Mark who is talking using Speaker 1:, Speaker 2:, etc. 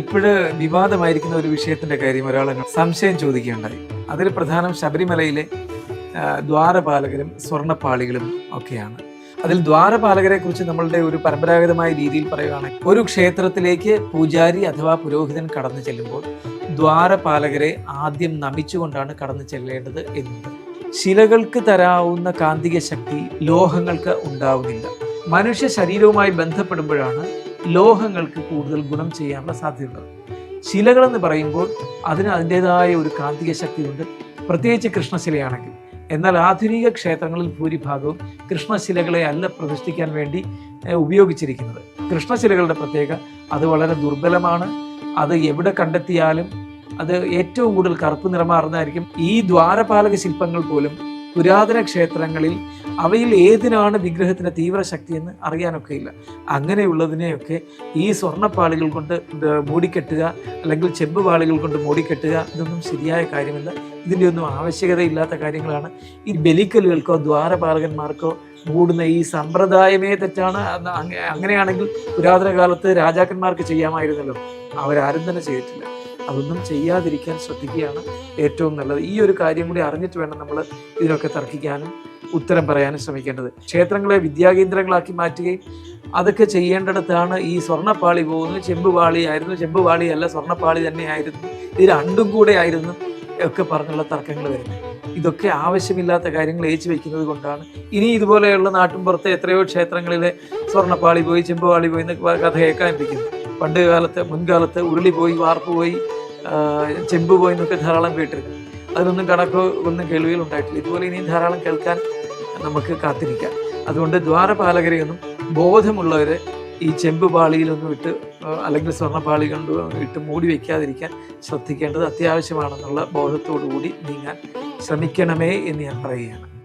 Speaker 1: ഇപ്പോഴ് വിവാദമായിരിക്കുന്ന ഒരു വിഷയത്തിന്റെ കാര്യം ഒരാൾ സംശയം ചോദിക്കുകയുണ്ടായി. അതിൽ പ്രധാനം ശബരിമലയിലെ ദ്വാരപാലകരും സ്വർണപ്പാളികളും ഒക്കെയാണ്. അതിൽ ദ്വാരപാലകരെ കുറിച്ച് നമ്മളുടെ ഒരു പരമ്പരാഗതമായ രീതിയിൽ പറയുകയാണെങ്കിൽ ഒരു ക്ഷേത്രത്തിലേക്ക് പൂജാരി അഥവാ പുരോഹിതൻ കടന്നു ചെല്ലുമ്പോൾ ദ്വാരപാലകരെ ആദ്യം നമിച്ചുകൊണ്ടാണ് കടന്നു ചെല്ലേണ്ടത് എന്നുണ്ട് ശിലകൾക്ക് തരാവുന്ന കാന്തിക ശക്തി ലോഹങ്ങൾക്ക് ഉണ്ടാവുന്നില്ല. മനുഷ്യ ശരീരവുമായി ബന്ധപ്പെടുമ്പോഴാണ് ലോഹങ്ങൾക്ക് കൂടുതൽ ഗുണം ചെയ്യാനുള്ള സാധ്യതയുള്ളത് ശിലകളെന്ന് പറയുമ്പോൾ അതിന് അതിന്റെതായ ഒരു കാന്തിക ശക്തിയുണ്ട്. പ്രത്യേകിച്ച് കൃഷ്ണശിലയാണെങ്കിൽ. എന്നാൽ ആധുനിക ക്ഷേത്രങ്ങളിൽ ഭൂരിഭാഗവും കൃഷ്ണശിലകളെ അല്ല പ്രതിഷ്ഠിക്കാൻ വേണ്ടി ഉപയോഗിച്ചിരിക്കുന്നത്. കൃഷ്ണശിലകളുടെ പ്രത്യേകത അത് വളരെ ദുർബലമാണ്. അത് എവിടെ കണ്ടെത്തിയാലും അത് ഏറ്റവും കൂടുതൽ കറുപ്പ് നിറമാർന്നതായിരിക്കും ഈ ദ്വാരപാലക ശില്പങ്ങൾ പോലും പുരാതന ക്ഷേത്രങ്ങളിൽ അവയിൽ ഏതിനാണ് വിഗ്രഹത്തിന്റെ തീവ്ര ശക്തി എന്ന് അറിയാനൊക്കെ ഇല്ല അങ്ങനെയുള്ളതിനെയൊക്കെ ഈ സ്വർണപ്പാളികൾ കൊണ്ട് മൂടിക്കെട്ടുക അല്ലെങ്കിൽ ചെമ്പ് പാളികൾ കൊണ്ട് മൂടിക്കെട്ടുക ഇതൊന്നും ശരിയായ കാര്യമല്ല. ഇതിന്റെ ഒന്നും ആവശ്യകതയില്ലാത്ത കാര്യങ്ങളാണ്. ഈ ബലിക്കലുകൾക്കോ ദ്വാരപാലകന്മാർക്കോ മൂടുന്ന ഈ സമ്പ്രദായമേ തെറ്റാണ്. അങ്ങനെയാണെങ്കിൽ പുരാതന കാലത്ത് രാജാക്കന്മാർക്ക് ചെയ്യാമായിരുന്നല്ലോ. അവരാരും തന്നെ ചെയ്തിട്ടില്ല. അതൊന്നും ചെയ്യാതിരിക്കാൻ ശ്രദ്ധിക്കുകയാണ് ഏറ്റവും നല്ലത്. ഈ ഒരു കാര്യം കൂടി അറിഞ്ഞിട്ട് വേണം നമ്മൾ ഇതിനൊക്കെ തർക്കിക്കാനും ഉത്തരം പറയാനും ശ്രമിക്കേണ്ടത്. ക്ഷേത്രങ്ങളെ വിദ്യാകേന്ദ്രങ്ങളാക്കി മാറ്റുകയും അതൊക്കെ ചെയ്യേണ്ടിടത്താണ് ഈ സ്വർണപ്പാളി പോകുന്നത്. ചെമ്പുപാളി ആയിരുന്നു. ചെമ്പുപാളി അല്ല സ്വർണപ്പാളി തന്നെയായിരുന്നു. ഇത് രണ്ടും കൂടെ ആയിരുന്നു ഒക്കെ പറഞ്ഞുള്ള തർക്കങ്ങൾ വരുന്നത്. ഇതൊക്കെ ആവശ്യമില്ലാത്ത കാര്യങ്ങൾ ഏച്ചു വെക്കുന്നത് കൊണ്ടാണ്. ഇനി ഇതുപോലെയുള്ള നാട്ടിൻപുറത്തെ എത്രയോ ക്ഷേത്രങ്ങളിലെ സ്വർണപ്പാളി പോയി ചെമ്പുപാളി പോയി എന്നൊക്കെ കഥ കേൾക്കാൻ ഇരിക്കുന്നു പണ്ട് കാലത്ത് മുൻകാലത്ത് ഉരുളി പോയി വാർപ്പ് പോയി ചെമ്പു പോയി എന്നൊക്കെ ധാരാളം കേട്ടിരുന്നു. അതിനൊന്നും കണക്കോ ഒന്നും കേൾവിയിൽ ഉണ്ടായിട്ടില്ല. ഇതുപോലെ ഇനിയും ധാരാളം കേൾക്കാൻ നമുക്ക് കാത്തിരിക്കാം. അതുകൊണ്ട് ദ്വാരപാലകരെയൊന്നും ബോധമുള്ളവർ ഈ ചെമ്പ് പാളിയിലൊന്നും ഇട്ട് അല്ലെങ്കിൽ സ്വർണപ്പാളി കൊണ്ട് ഇട്ട് മൂടി വയ്ക്കാതിരിക്കാൻ ശ്രദ്ധിക്കേണ്ടത് അത്യാവശ്യമാണെന്നുള്ള ബോധത്തോടു കൂടി നീങ്ങാൻ ശ്രമിക്കണമേ എന്ന് ഞാൻ പറയുകയാണ്.